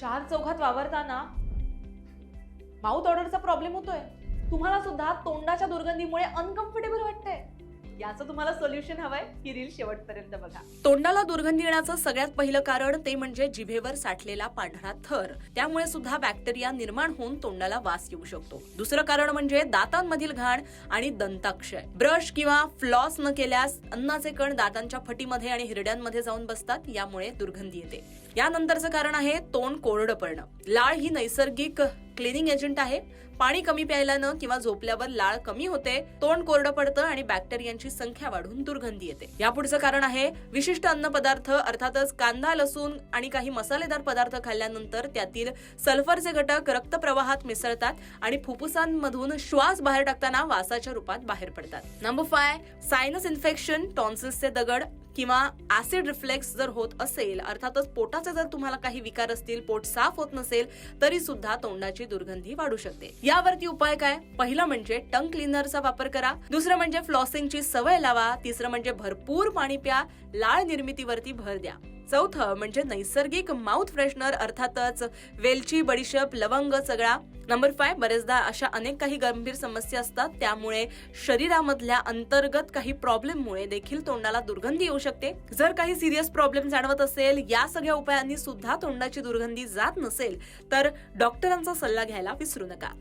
चार चौघात वावरताना माउथ ऑर्डरचा प्रॉब्लेम होतोय. तुम्हाला सुद्धा तोंडाच्या दुर्गंधीमुळे अनकम्फर्टेबल वाटतंय. याचं तुम्हाला सोल्युशन हवंय? ही रील शेवटपर्यंत बघा. तोंडाला दुर्गंधी येण्याचं सगळ्यात पहिलं कारण ते म्हणजे जिभेवर साठलेला पांढरा थर. त्यामुळे सुद्धा बॅक्टेरिया निर्माण होऊन तोंडाला वास येऊ शकतो. दुसरं कारण म्हणजे दातांमधील घाण आणि दंताक्षय. ब्रश किंवा फ्लॉस न केल्यास अन्नाचे कण दातांच्या फटीमध्ये आणि हिरड्यांमध्ये जाऊन बसतात यामुळे दुर्गंधी येते. यानंतरचं कारण आहे तोंड कोरडं पडणं. लाळ ही नैसर्गिक क्लिनिंग एजंट आहे. पाणी कमी प्यायल्यानं किंवा झोपल्यावर लाळ कमी होते तोंड कोरडं पडतं आणि बॅक्टेरियांची संख्या वाढून दुर्गंधी येते. यापुढचं कारण आहे विशिष्ट अन्न पदार्थ अर्थातच कांदा लसूण आणि काही मसालेदार पदार्थ खाल्ल्यानंतर त्यातील सल्फरचे घटक रक्तप्रवाहात मिसळतात आणि फुफ्फुसांमधून श्वास बाहेर टाकताना वासाच्या रूपात बाहेर पडतात. नंबर फाय सायनस इन्फेक्शन टॉन्सिल्सचे दगड किंवा ऍसिड रिफ्लेक्स जर होत असेल अर्थातच पोटाचे जर तुम्हाला काही विकार असतील पोट साफ होत नसेल तरी सुद्धा तोंडाची दुर्गंधी वाढू शकते. यावरती उपाय काय? पहिला म्हणजे टंग क्लिनरचा वापर करा. दुसरं म्हणजे फ्लॉसिंगची सवय लावा. तिसरं म्हणजे भरपूर पाणी प्या. लाळ निर्मितीवरती भर द्या. चौथं म्हणजे नैसर्गिक माउथ फ्रेशनर अर्थातच वेलची बडीशेप लवंग सगळा. नंबर फाय बरेचदा अशा अनेक काही गंभीर समस्या असतात. त्यामुळे शरीरामधल्या अंतर्गत काही प्रॉब्लेममुळे देखील तोंडाला दुर्गंधी येऊ शकते. जर काही सिरियस प्रॉब्लेम जाणवत असेल या सगळ्या उपायांनी सुद्धा तोंडाची दुर्गंधी जात नसेल तर डॉक्टरांचा सल्ला घ्यायला विसरू नका.